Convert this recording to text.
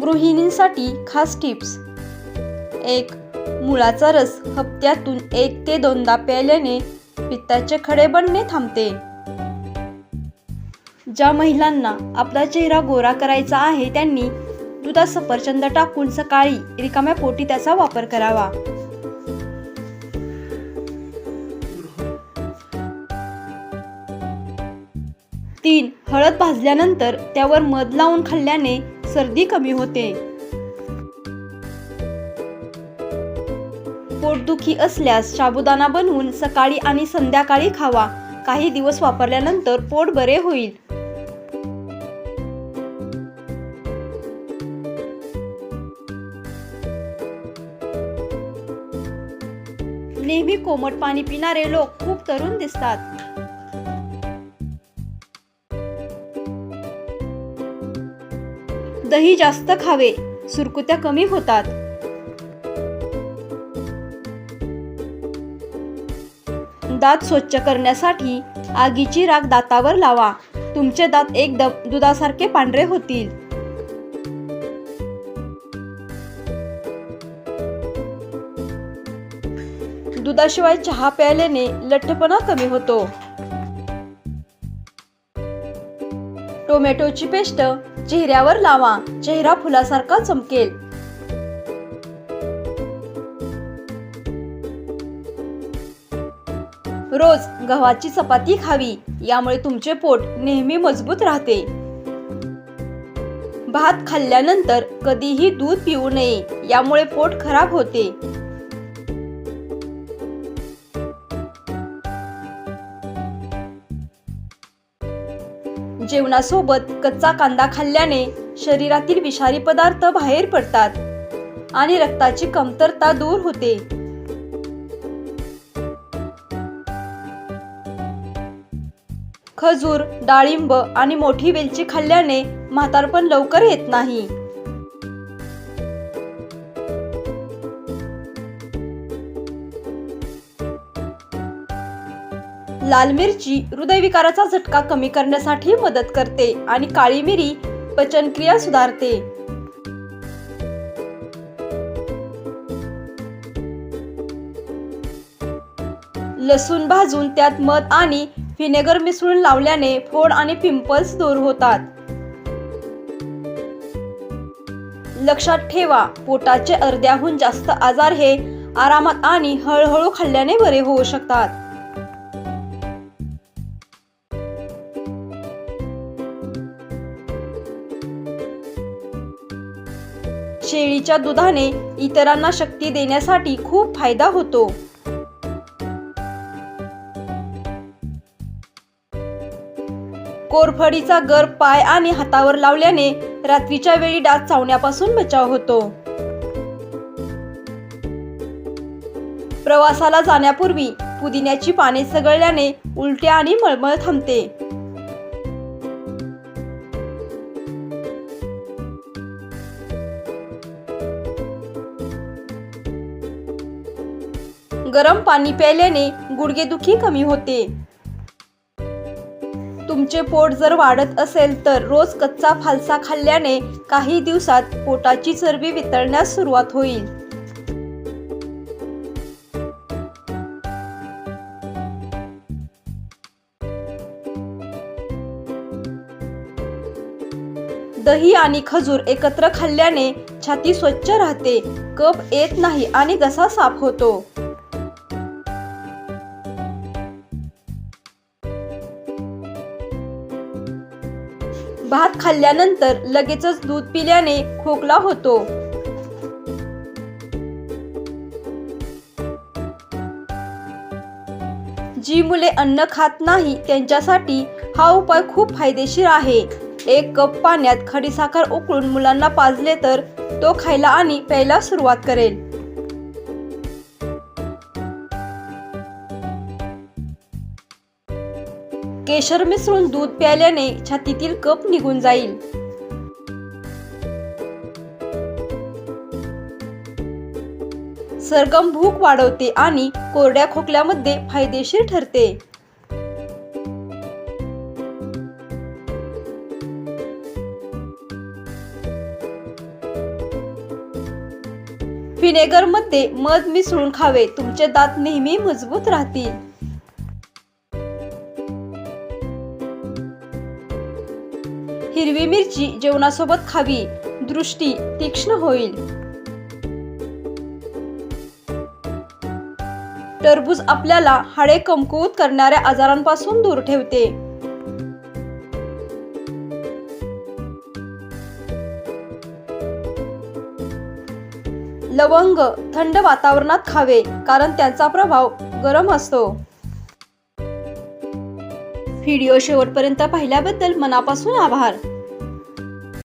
गृहिणींसाठी खास टिप्स. एक मुळाचा रस हप्त्यातून एक ते दोनदा प्यायल्याने पित्ताचे खडे बनणे थांबते. ज्या महिलांना आपला चेहरा गोरा करायचा आहे त्यांनी दुधात सफरचंद टाकून सकाळी रिकाम्या पोटी त्याचा वापर करावा. तीन हळद भाजल्यानंतर त्यावर मध लावून खाल्ल्याने सर्दी कमी होते. पोटदुखी असल्यास साबुदाणा बनवून सकाळी आणि संध्याकाळी खावा. काही दिवस वापरल्यानंतर पोट बरे होईल. नेहमी कोमट पाणी पिणारे लोक खूप तरुण दिसतात. दही जास्त खावे. सुरकुत्या कमी होतात. दात स्वच्छ करण्यासाठी आगीची राख दातावर लावा. तुमचे दात एकदम दुधासारखे पांढरे होतील. दुधाशिवाय चहा प्यायल्याने लठ्ठपणा कमी होतो. टोमॅटोची पेस्ट चेहऱ्यावर लावा. चेहरा फुलासारखा चमकेल. रोज गव्हाची चपाती खावी. यामुळे तुमचे पोट नेहमी मजबूत राहते. भात खाल्ल्यानंतर कधीही दूध पिऊ नये. यामुळे पोट खराब होते. जेवणासोबत कच्चा कांदा खाल्ल्याने शरीरातील विषारी पदार्थ बाहेर पडतात आणि रक्ताची कमतरता दूर होते. खजूर डाळिंब आणि मोठी वेलची खाल्ल्याने म्हातारपण लवकर येत नाही. लाल मिरची हृदयविकाराचा झटका कमी करण्यासाठी मदत करते आणि काळी मिरी पचनक्रिया सुधारते. लसूण भाजून त्यात मध आणि व्हिनेगर मिसळून लावल्याने फोड आणि पिंपल्स दूर होतात. लक्षात ठेवा पोटाचे अर्ध्याहून जास्त आजार हे आरामात आणि हळूहळू खाल्ल्याने बरे होऊ शकतात. शेळीच्या दुधाने इतरांना शक्ती देण्यासाठी खूप फायदा होतो. कोरफडीचा गर पाय आणि हातावर लावल्याने रात्रीच्या वेळी डास चावण्यापासून बचाव होतो. प्रवासाला जाण्यापूर्वी पुदिन्याची पाने सगळल्याने उलट्या आणि मळमळ थांबते. गरम पाणी प्यायल्याने गुडघेदुखी कमी होते. तुमचे पोट जर वाढत असेल तर रोज कच्चा फालसा खाल्ल्याने काही दिवसात पोटाची चरबी वितळण्यास सुरुवात होईल. दही आणि खजूर एकत्र खाल्ल्याने छाती स्वच्छ राहते कप येत नाही आणि घसा साफ होतो. भात खाल्ल्यानंतर लगेचच दूध पिल्याने खोकला होतो. जी मुले अन्न खात नाही त्यांच्यासाठी हा उपाय खूप फायदेशीर आहे. एक कप पाण्यात खडीसाखर उकळून मुलांना पाजले तर तो खायला आणि प्यायला सुरुवात करेल. केशर मिसळून दूध प्यायल्याने छातीतील कप निघून जाईल. सरगम भूक वाढवते आणि कोरड्या खोकल्यामध्ये फायदेशीर ठरते. व्हिनेगरमध्ये मध मिसळून खावे तुमचे दात नेहमी मजबूत राहतील. हिरवी मिरची जेवणासोबत खावी. दृष्टी तीक्ष्ण होईल. टरबूज आपल्याला हाडे कमकुवत करणाऱ्या आजारांपासून दूर ठेवते. लवंग थंड वातावरणात खावे कारण त्यांचा प्रभाव गरम असतो. व्हिडिओ शेवटपर्यंत पाहिल्याबद्दल मनापासून आभार.